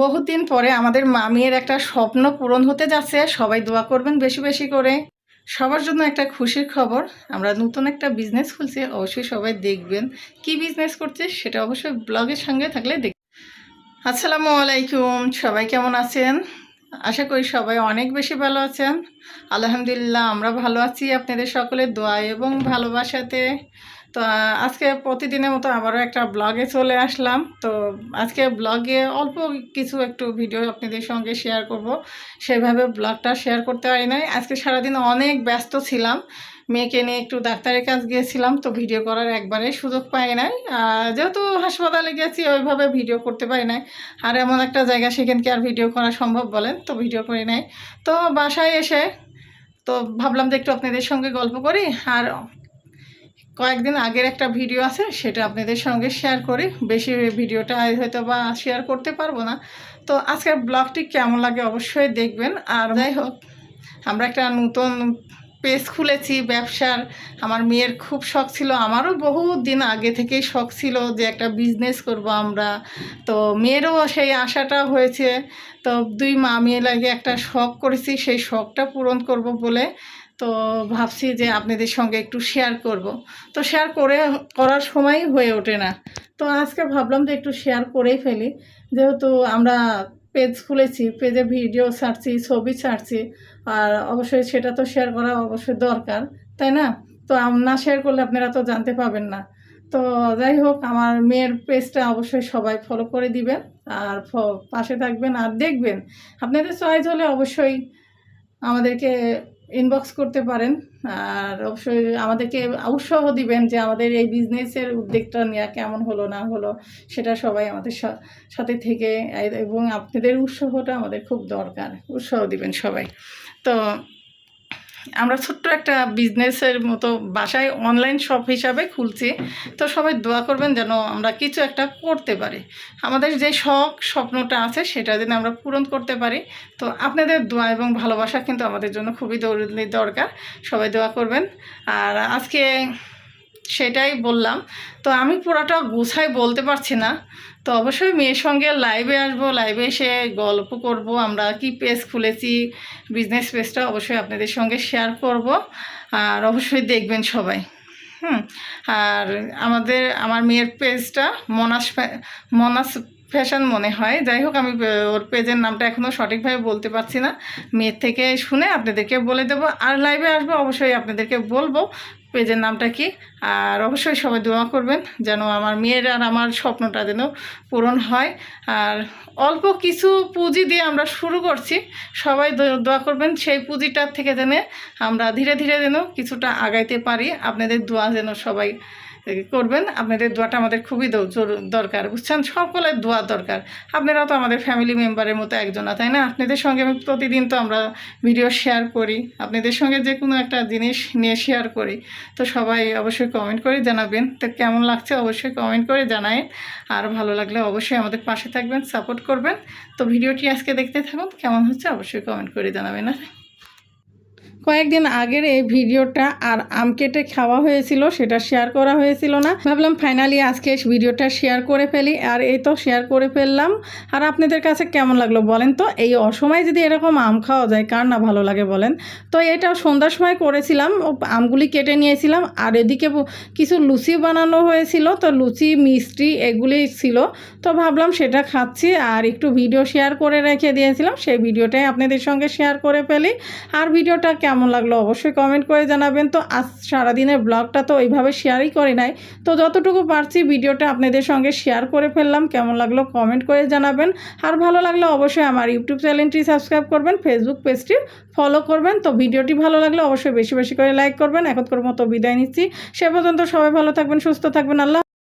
বহুদিন পরে আমাদের মামিয়ের একটা স্বপ্ন পূরণ হতে যাচ্ছে। সবাই দোয়া করবেন বেশি বেশি করে। সবার জন্য একটা খুশির খবর, আমরা নতুন একটা বিজনেস খুলছি, অবশ্যই সবাই দেখবেন। কি বিজনেস করছে সেটা অবশ্যই ব্লগের সঙ্গে থাকলে দেখ আসসালামু আলাইকুম, সবাই কেমন আছেন? আশা করি সবাই অনেক বেশি ভালো আছেন। আলহামদুলিল্লাহ, আমরা ভালো আছি। আপনাদের সকলের দোয়া এবং ভালোবাসাতে। তো আজকে প্রতিদিনের মতো আবারও একটা ব্লগে চলে আসলাম। তো, আজকে ব্লগে অল্প কিছু একটু ভিডিও আপনাদের সঙ্গে শেয়ার করব। সেভাবে ব্লগটা শেয়ার করতে পারি নাই। আজকে সারাদিন অনেক ব্যস্ত ছিলাম। মেয়েকে নিয়ে একটু ডাক্তারের কাছে গিয়েছিলাম, তো ভিডিও করার একবারে সুযোগ পাই নাই। যেহেতু হাসপাতালে গেছি, ওইভাবে ভিডিও করতে পারি নাই। আর এমন একটা জায়গা সেখানকে আর ভিডিও করা সম্ভব বলেন, তো ভিডিও করি নাই। তো বাসায় এসে, তো ভাবলাম যে একটু আপনাদের সঙ্গে গল্প করি। আর কয়েকদিন আগের একটা ভিডিও আছে, সেটা আপনাদের সঙ্গে শেয়ার করি। বেশি ভিডিওটা হয়তো বা শেয়ার করতে পারব না। তো আজকের ব্লগটি কেমন লাগে অবশ্যই দেখবেন। আর যাই হোক, আমরা একটা নতুন পেজ খুলেছি, ব্যবসার। আমার মেয়ের খুব শখ ছিল। আমারও বহু দিন আগে থেকেই শখ ছিল যে একটা বিজনেস করব আমরা। তো মেয়েরও সেই আশাটা হয়েছে। তো দুই মা মেয়ে লাগে একটা শখ করেছি, সেই শখটা পূরণ করব বলে। তো ভাবছি যে আপনাদের সঙ্গে একটু শেয়ার করব। তো শেয়ার করে, করার সময় হয়ে ওঠে না। তো আজকে ভাবলাম যে একটু শেয়ার করেই ফেলি। যেহেতু আমরা পেজ খুলেছি পেজে ভিডিও ছাড়ছি, ছবি ছাড়ছি, আর অবশ্যই সেটা তো শেয়ার করা অবশ্যই দরকার, তাই না? তো না শেয়ার করলে আপনারা তো জানতে পাবেন না। তো যাই হোক, আমার মেয়ের পেজটা অবশ্যই সবাই ফলো করে দিবেন, আর পাশে থাকবেন, আর দেখবেন। আপনাদের চয়েস হলে অবশ্যই আমাদেরকে ইনবক্স করতে পারেন। আর অবশ্যই আমাদেরকে উৎসাহ দিবেন যে আমাদের এই বিজনেসের উদ্যোগটা নেওয়া কেমন হলো, না হলো, সেটা সবাই আমাদের সাথে থেকে, এবং আপনাদের উৎসাহটা আমাদের খুব দরকার। উৎসাহ দিবেন সবাই। তো আমরা ছোট্ট একটা বিজনেসের মতো বাসায় অনলাইন শপ হিসাবে খুলছি। তো সবাই দোয়া করবেন যেন আমরা কিছু একটা করতে পারি। আমাদের যে শখ, স্বপ্নটা আছে সেটা যেন আমরা পূরণ করতে পারি। তো আপনাদের দোয়া এবং ভালোবাসা কিন্তু আমাদের জন্য খুবই দরকার। সবাই দোয়া করবেন। আর আজকে সেটাই বললাম। তো আমি পুরোটা গুছাই বলতে পারছি না। তো অবশ্যই মেয়ের সঙ্গে লাইভে আসব লাইভে এসে গল্প করব। আমরা কি পেজ খুলেছি বিজনেস পেজটা অবশ্যই আপনাদের সঙ্গে শেয়ার করব। আর অবশ্যই দেখবেন সবাই। হুম, আর আমাদের, আমার মেয়ের পেজটা মনাস মনাস ফ্যাশন মনে হয়। যাই হোক, আমি ওর পেজের নামটা এখনও সঠিকভাবে বলতে পারছি না। মেয়ের থেকে শুনে আপনাদেরকে বলে দেবো। আর লাইভে আসব, অবশ্যই আপনাদেরকে বলব। পেজের নামটা কি? আর অবশ্যই সবাই দোয়া করবেন যেন আমার মেয়ের আর আমার স্বপ্নটা যেন পূরণ হয়। আর অল্প কিছু পুঁজি দিয়ে আমরা শুরু করছি। সবাই দোয়া করবেন সেই পুঁজিটার থেকে যেন আমরা ধীরে ধীরে যেন কিছুটা আগাইতে পারি। আপনাদের দোয়া যেন সবাই করবেন। আপনাদের দোয়াটা আমাদের খুবই দরকার, বুঝছেন? সকলের দোয়া দরকার। আপনারাও তো আমাদের ফ্যামিলি মেম্বারের মতো একজনা তাই না? আপনাদের সঙ্গে আমি প্রতিদিন তো আমরা ভিডিও শেয়ার করি। আপনাদের সঙ্গে যে কোনো একটা জিনিস নিয়ে শেয়ার করি। তো সবাই অবশ্যই কমেন্ট করে জানাবেন। তো কেমন লাগছে অবশ্যই কমেন্ট করে জানায় আর ভালো লাগলে অবশ্যই আমাদের পাশে থাকবেন সাপোর্ট করবেন। তো ভিডিওটি আজকে দেখতে থাকুন। কেমন হচ্ছে অবশ্যই কমেন্ট করে জানাবেন, না? কয়েকদিন আগের এই ভিডিওটা আর আম কেটে খাওয়া হয়েছিল, সেটা শেয়ার করা হয়েছিল না। ভাবলাম ফাইনালি আজকে ভিডিওটা শেয়ার করে ফেলি, আর এই তো শেয়ার করে ফেললাম। আর আপনাদের কাছে কেমন লাগল বলেন তো? এই অসময়ে যদি এরকম আম খাওয়া যায়, কার না ভালো লাগে বলেন? তো এটা সন্ধ্যার সময় করেছিলাম আমগুলি কেটে নিয়েছিলাম, আর এদিকে কিছু লুচি বানানো হয়েছিল, তো লুচি, মিষ্টি এগুলি ছিল। তো ভাবলাম সেটা খাচ্ছি, আর একটু ভিডিও শেয়ার করে রেখে দিয়েছিলাম, সেই ভিডিওটাই আপনাদের সঙ্গে শেয়ার করে ফেলি। আর ভিডিওটা কেমন লাগল অবশ্যই কমেন্ট করে জানাবেন। তো আজ সারাদিনের ব্লগটা তো ওইভাবে শেয়ারই করি নাই। তো যতটুকু পারছি ভিডিওটা আপনাদের সঙ্গে শেয়ার করে ফেললাম। কেমন লাগল কমেন্ট করে জানাবেন। আর ভালো লাগলে অবশ্যই আমার ইউটিউব চ্যানেলটি সাবস্ক্রাইব করবেন ফেসবুক পেজটি ফলো করবেন। তো ভিডিওটি ভালো লাগলে অবশ্যই বেশি বেশি করে লাইক করবেন। এখনকার মতো বিদায় নিচ্ছি। সে পর্যন্ত সবাই ভালো থাকবেন, সুস্থ থাকবেন। আল্লাহ